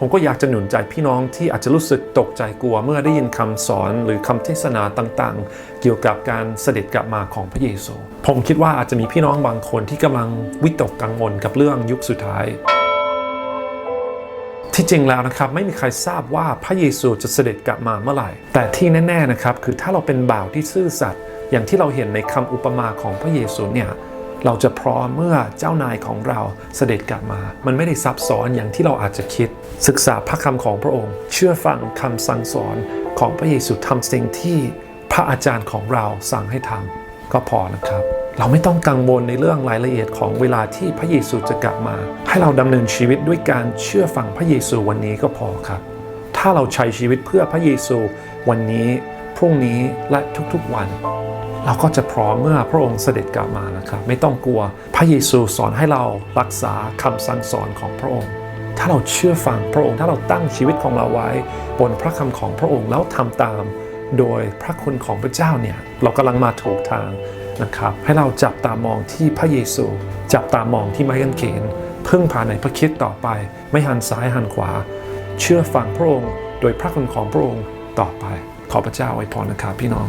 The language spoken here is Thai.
ผมก็อยากจะหนุนใจพี่น้องที่อาจจะรู้สึกตกใจกลัวเมื่อได้ยินคำสอนหรือคำเทศนาต่างๆ เกี่ยวกับการเสด็จกลับมาของพระเยซู ผมคิดว่าอาจจะมีพี่น้องบางคนที่กำลังวิตกกังวลกับเรื่องยุคสุดท้าย ที่จริงแล้วนะครับไม่มีใครทราบว่าพระเยซูจะเสด็จกลับมาเมื่อไหร่ แต่ที่แน่ๆนะครับคือถ้าเราเป็นบ่าวที่ซื่อสัตย์อย่างที่เราเห็นในคำอุปมาของพระเยซูเนี่ย เราจะพร้อมเมื่อเจ้านายของเราเสด็จกลับมา มันไม่ได้ซับซ้อนอย่างที่เราอาจจะคิด ศึกษาพระคำของพระองค์ เชื่อฟังคำสั่งสอนของพระเยซูทำสิ่งที่พระอาจารย์ของเราสั่งให้ทำก็พอนะครับ เราไม่ต้องกังวลในเรื่องรายละเอียดของเวลาที่พระเยซูจะกลับมา ให้เราดำเนินชีวิตด้วยการเชื่อฟังพระเยซูวันนี้ก็พอครับ ถ้าเราใช้ชีวิตเพื่อพระเยซูวันนี้ พรุ่งนี้และทุกๆวัน เราก็จะพร้อมเมื่อพระองค์เสด็จกลับมานะครับ ไม่ต้องกลัวพระเยซูสอนให้เรารักษาคำสั่งสอนของพระองค์ ถ้าเราเชื่อฟังพระองค์ ถ้าเราตั้งชีวิตของเราไว้ บนพระคำของพระองค์แล้วทำตาม โดยพระคุณของพระเจ้าเนี่ยเรากำลังมาถูกทางนะครับ ให้เราจับตามองที่พระเยซู จับตามองที่ไม้กางเขนพึ่งพาในพระคิดต่อไป ไม่หันซ้ายหันขวา เชื่อฟังพระองค์ โดยพระคุณของพระองค์ต่อไป ขอพระเจ้าไว้พรนะครับพี่น้อง